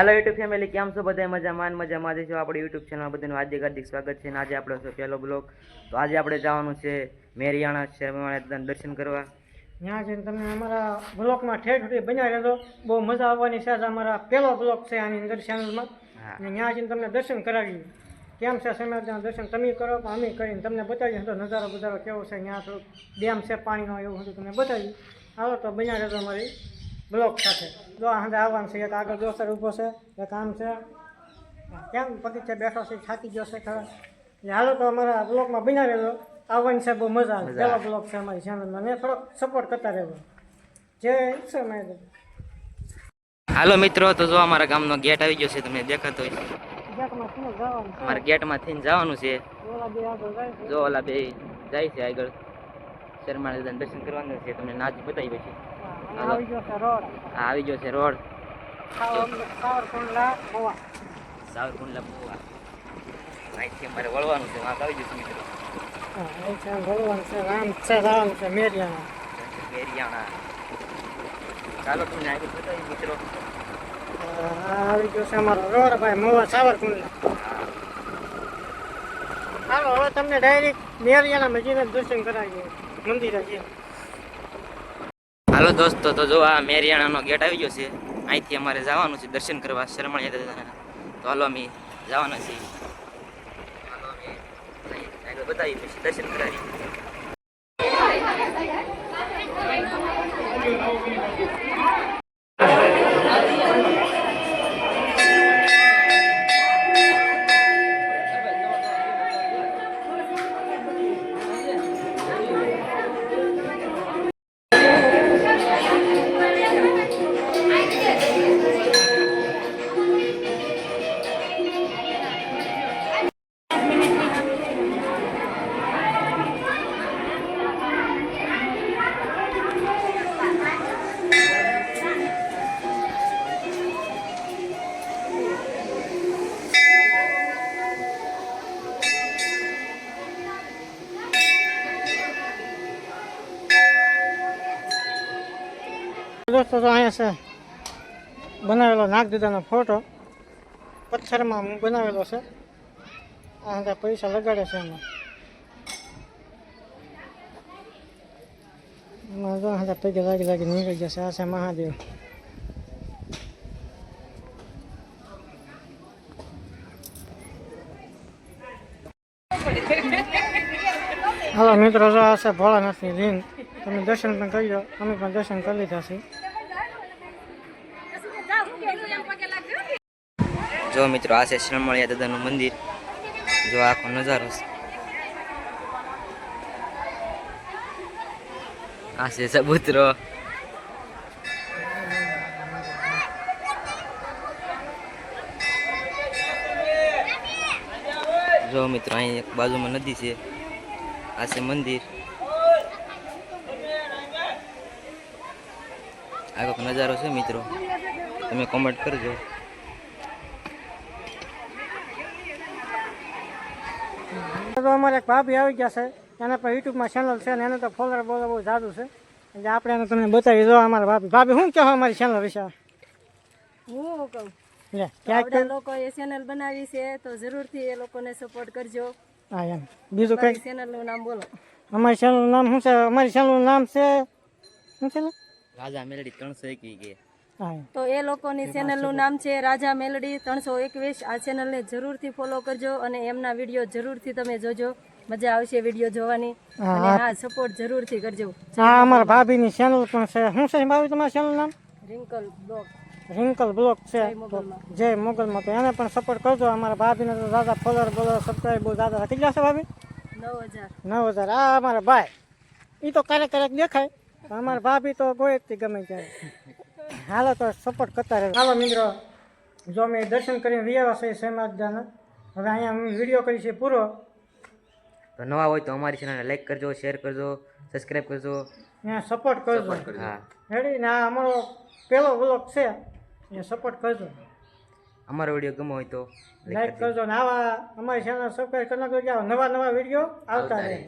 હાલો YouTube family કેમ છો બધા મજામાં મજામાં જ છો. આપણે યુટ્યુબ ચેનલમાં બધાનું હાર્દિક હાર્દિક સ્વાગત છે. આજે આપણો છે પહેલો બ્લોગ તો આજે આપણે જવાનું છે મેરિયાણા શહેરમાં દર્શન કરવા. ત્યાં જઈને તમે અમારા બ્લોકમાં ઠેર ઠેર બન્યા રહેજો. બહુ મજા આવવાની છે અમારા પહેલો બ્લોક છે આની અંદર ચેનલમાં અને ત્યાં જઈને તમને દર્શન કરાવીએ. કેમ છે સમાજના દર્શન તમે કરો પણ અમે કરીને તમને બતાવીએ. તો નજારો બધારો કેવો છે? ત્યાં થોડુંક ડેમ છે પાણીનો એવું બધું તમને બતાવીએ. હાલો તો બન્યા રહેજો અમારી. બ્લોક સાથે. જો હાંડે આવવાનું છે એક આગળ દોસ્તર ઊભો છે એક આમ છે. કેમ? પગીચે બેઠો છે થાકી ગયો છે ખરા. એટલે હાલો તો અમારા બ્લોકમાં બનાવેલો આવવાની છે બહુ મજા આવે. પેલો બ્લોક છે અમારી ચેનલમાં ને થોડોક સપોર્ટ કરતા રહેજો. જે ઈચ્છા મેં હાલો મિત્રો તો જો અમારા ગામનો ગેટ આવી ગયો છે તમને દેખાતો હોય. છે. છે? અમારા ગેટમાં થઈને જવાનું છે. છે. જો ઓલા બે જાય છે આગળ. શર્મા દાદાને દર્શન કરવાનું છે તમને નાચ બતાવી પછી હા, અને આવી ગયો છે રોડ આ આવી ગયો છે રોડ સાવર- સાવરકુંડલા મવા સાવરકુંડલા મહુવા અહીંથી અમારે વળવાનું છે વાંક આવી જશે મિત્રો હા, અહીં છે ભગવાન છે રામ છે રામ છે મેરિયાના મેરિયાણા ચાલો તમને આગળ બતાવી મિત્રો આ આવી ગયો છે અમારો રોડ ભાઈ મવા સાવરકુંડલા હાલો, હવે તમને ડાયરેક્ટ મેરિયાના મજીને દર્શન કરાવીએ. મંદિરે હાલો દોસ્તો, તો જો આ મેરિયાણાનો ગેટ આવી ગયો છે. અહીંથી અમારે જવાનું છે, દર્શન કરવા શરમણિયા દાદાના તો હાલો અમે જવાના છીએ. બતાવી દર્શન કરાવી દોસ્તો, તો અહીંયા છે. બનાવેલો નાગદાદાનો ફોટો પથ્થરમાં બનાવેલો છે. આ પૈસા લગાડે છે એમાં. પૈકી લાગી લાગી નીકળી જશે આ છે મહાદેવ. હાલો મિત્રો, જો આ છે ભોળાનાથની લીન તમે દર્શન પણ કરી લો. અમે પણ દર્શન કરી લીધા છે. જો મિત્રો, આ છે શરમણિયા દાદાનું મંદિર. જો આખો નજારો છે. આ છે સબૂતરો. જો મિત્રો, અહીં એક બાજુમાં નદી છે. આ છે મંદિર. આ કંઈક નજારો છે મિત્રો. તમે કોમેન્ટ કરજો. તો અમારે એક ભાભી આવી ગયા છે. એના પર યુટ્યુબમાં ચેનલ છે ને એને તો ફોલોવર બોલો બહુ જાદુ છે. એટલે આપણે એને તમને બતાવી દો અમારા ભાભી. ભાભી શું કહો અમારી ચેનલ વિશે? હું કહું? લે ક્યાંક આપણા લોકોએ ચેનલ બનાવી છે તો જરૂરથી એ લોકોને સપોર્ટ કરજો. હા એમ. બીજું કઈ? ચેનલનું નામ બોલો. અમારી ચેનલનું નામ શું છે? અમારી ચેનલનું નામ છે? શું છે? રાજા મેલડી ત્રણસો એકવીસ કે. હા. તો એ લોકોની ચેનલનું નામ છે રાજા મેલડી ત્રણસો એકવીસ. આ ચેનલને જરૂરથી ફોલો કરજો અને એમના વીડિયો જરૂરથી તમે જોજો. મજા આવશે વીડિયો જોવાની. અને હા સપોર્ટ જરૂરથી કરજો. હા અમારા ભાભીની ચેનલ પણ છે. શું છે ભાભી તમારા ચેનલ નામ? રિંકલ બ્લોગ રિંકલ બ્લોક છે. જય મોગલમાં. તો એને પણ સપોર્ટ કરજો. અમારા ભાભીને તો દાદા ફોલોર બોલો સબસ્ક્રાઈબ બહુ દાદા કેટલા છે ભાભી? નવ હજાર. નવ હજાર. આ અમારા ભાઈ. એ તો ક્યારેક ક્યારેક દેખાય. અમારા ભાભી તો ગોળેકથી ગમે ત્યારે. હાલો તો સપોર્ટ કરતા રહે હાલો મિત્રો જો અમે દર્શન કરીને રહ્યા છે સમાજદાના હવે અહીંયા વીડિયો કરી છે પૂરો. તો નવા હોય તો અમારી ચેનલને લાઈક કરજો શેર કરજો સબસ્ક્રાઈબ કરજો. અહીંયા સપોર્ટ કરજો. હા. રેડી ને આ અમારો પહેલો વ્લોગ છે. અહીંયા સપોર્ટ કરજો. અમારો વીડિયો ગમો હોય તો લાઈક કરજો. ને આવા અમારી ચેનલ સબસ્ક્રાઈબ કરી નાખજો. નવા નવા વીડિયો આવતા રહે.